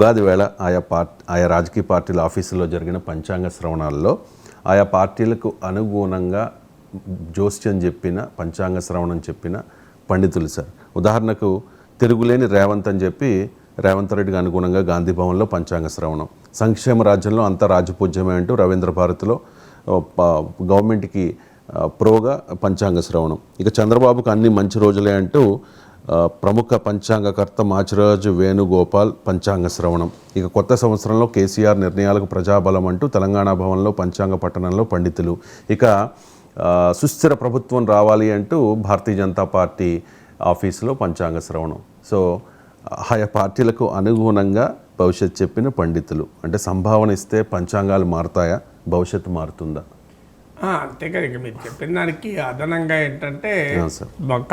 ఉగాది వేళ ఆయా పార్టీ ఆయా రాజకీయ పార్టీల ఆఫీసుల్లో జరిగిన పంచాంగ శ్రవణాల్లో ఆయా పార్టీలకు అనుగుణంగా జోస్యం చెప్పిన పంచాంగ శ్రవణం చెప్పిన పండితులు సార్. ఉదాహరణకు తిరుగులేని రేవంత్ అని చెప్పి రేవంత్ రెడ్డికి అనుగుణంగా గాంధీ భవన్లో పంచాంగ శ్రవణం. సంక్షేమ రాజ్యంలో అంతా రాజపూజ్యమే అంటూ రవీంద్ర భారతిలో గవర్నమెంట్కి ప్రోగా పంచాంగ శ్రవణం. ఇక చంద్రబాబుకు అన్ని మంచి రోజులే అంటూ ప్రముఖ పంచాంగకర్త మాచిరాజు వేణుగోపాల్ పంచాంగ శ్రవణం. ఇక కొత్త సంవత్సరంలో కేసీఆర్ నిర్ణయాలకు ప్రజాబలం అంటూ తెలంగాణ భవన్లో పంచాంగ పట్టణంలో పండితులు. ఇక సుస్థిర ప్రభుత్వం రావాలి అంటూ భారతీయ జనతా పార్టీ ఆఫీసులో పంచాంగ శ్రవణం. సో ఆయా పార్టీలకు అనుగుణంగా భవిష్యత్ చెప్పిన పండితులు. అంటే సంభావన ఇస్తే పంచాంగాలు మారుతాయా? భవిష్యత్తు మారుతుందా? అంతే కదా ఇక మీరు చెప్పిన దానికి అదనంగా ఏంటంటే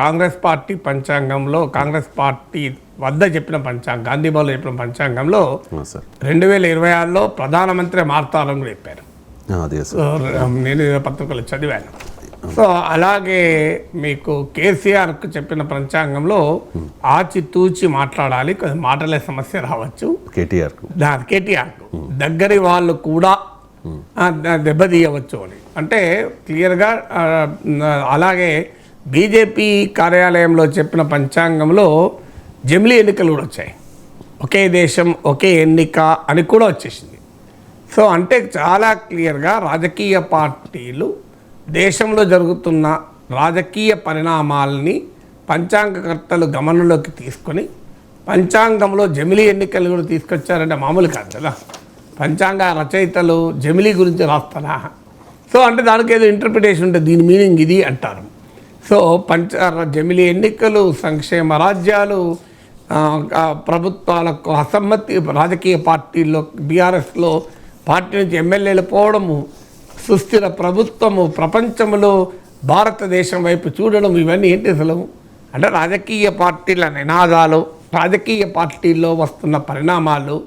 కాంగ్రెస్ పార్టీ పంచాంగంలో కాంగ్రెస్ పార్టీ వద్ద చెప్పిన పంచాంగం గాంధీ భవన్లో చెప్పిన పంచాంగంలో రెండు వేల ఇరవై ఆరులో ప్రధానమంత్రి మారుతారని కూడా చెప్పారు నేను పత్రికలు చదివాను. సో అలాగే మీకు కేసీఆర్కు చెప్పిన పంచాంగంలో ఆచితూచి మాట్లాడాలి మాటలే సమస్య రావచ్చు. కేటీఆర్కు. దా కేటీఆర్కు. దగ్గరి వాళ్ళు కూడా దెబ్బతీయవచ్చు అని. అంటే క్లియర్గా అలాగే బీజేపీ కార్యాలయంలో చెప్పిన పంచాంగంలో జమిలీ ఎన్నికలు కూడా వచ్చాయి. ఒకే దేశం ఒకే ఎన్నిక అని కూడా వచ్చేసింది. సో అంటే చాలా క్లియర్గా రాజకీయ పార్టీలు దేశంలో జరుగుతున్న రాజకీయ పరిణామాలని పంచాంగకర్తలు గమనంలోకి తీసుకొని పంచాంగంలో జమిలీ ఎన్నికలు కూడా తీసుకొచ్చారంటే మామూలు కాదు కదా. పంచాంగ రచయితలు జమిలీ గురించి రాస్తారా? సో అంటే దానికి ఏదో ఇంటర్ప్రిటేషన్ ఉంటుంది దీని మీనింగ్ ఇది అంటారు. సో పంచ జమిలీ ఎన్నికలు సంక్షేమ రాజ్యాలు ప్రభుత్వాలకు అసమ్మతి రాజకీయ పార్టీల్లో బీఆర్ఎస్లో పార్టీ నుంచి ఎమ్మెల్యేలు పోవడము సుస్థిర ప్రభుత్వము ప్రపంచంలో భారతదేశం వైపు చూడడం ఇవన్నీ ఏంటి అసలు? అంటే రాజకీయ పార్టీల నినాదాలు రాజకీయ పార్టీల్లో వస్తున్న పరిణామాలు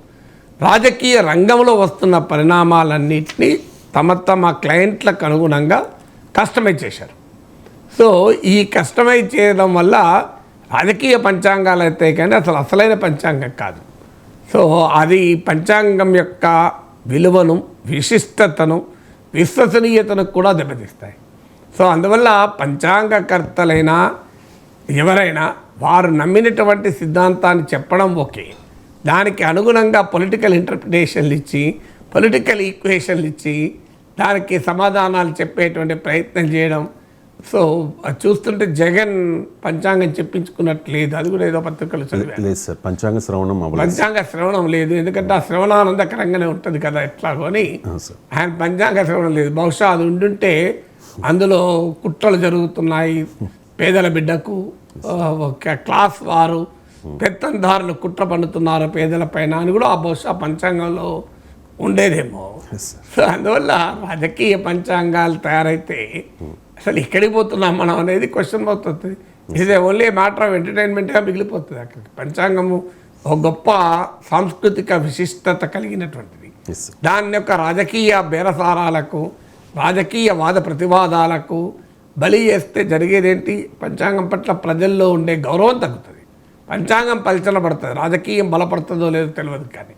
రాజకీయ రంగంలో వస్తున్న పరిణామాలన్నింటినీ తమ తమ క్లయింట్లకు అనుగుణంగా కస్టమైజ్ చేశారు. సో ఈ కస్టమైజ్ చేయడం వల్ల రాజకీయ పంచాంగాలు అయితే కానీ అసలు అసలైన పంచాంగం కాదు. సో అది పంచాంగం యొక్క విలువను విశిష్టతను విశ్వసనీయతను కూడా దెబ్బతీస్తాయి. సో అందువల్ల పంచాంగకర్తలైనా ఎవరైనా వారు నమ్మినటువంటి సిద్ధాంతాన్ని చెప్పడం ఓకే. దానికి అనుగుణంగా పొలిటికల్ ఇంటర్ప్రిటేషన్లు ఇచ్చి పొలిటికల్ ఈక్వేషన్లు ఇచ్చి దానికి సమాధానాలు చెప్పేటువంటి ప్రయత్నం చేయడం. సో అది చూస్తుంటే జగన్ పంచాంగం చెప్పించుకున్నట్టు లేదు అది కూడా ఏదో పత్రికలు చదివాను. లేదు సార్ పంచాంగ శ్రవణం పంచాంగ శ్రవణం లేదు. ఎందుకంటే ఆ శ్రవణానందకరంగానే ఉంటుంది కదా ఎట్లాగో అని. ఆయన పంచాంగ శ్రవణం లేదు. బహుశా అది ఉండుంటే అందులో కుట్రలు జరుగుతున్నాయి. పేదల బిడ్డకు క్లాస్ వారు పెత్తందారులు కుట్ర పన్నుతున్నారు పేదల పైన అని కూడా ఆ బహుశా పంచాంగంలో ఉండేదేమో. అందువల్ల రాజకీయ పంచాంగాలు తయారైతే అసలు ఎక్కడికి పోతున్నాం మనం అనేది క్వశ్చన్ అవుతుంది. ఇది ఓన్లీ మ్యాటర్ ఆఫ్ ఎంటర్టైన్మెంట్గా మిగిలిపోతుంది అక్కడికి పంచాంగము ఒక గొప్ప సాంస్కృతిక విశిష్టత కలిగినటువంటిది. దాని యొక్క రాజకీయ బేరసారాలకు రాజకీయ వాద ప్రతివాదాలకు బలి చేస్తే జరిగేదేంటి? పంచాంగం పట్ల ప్రజల్లో ఉండే గౌరవం తగ్గుతుంది. పంచాంగం పలచనబడుతుంది రాజకీయం బలపడుతుందో లేదో తెలియదు కానీ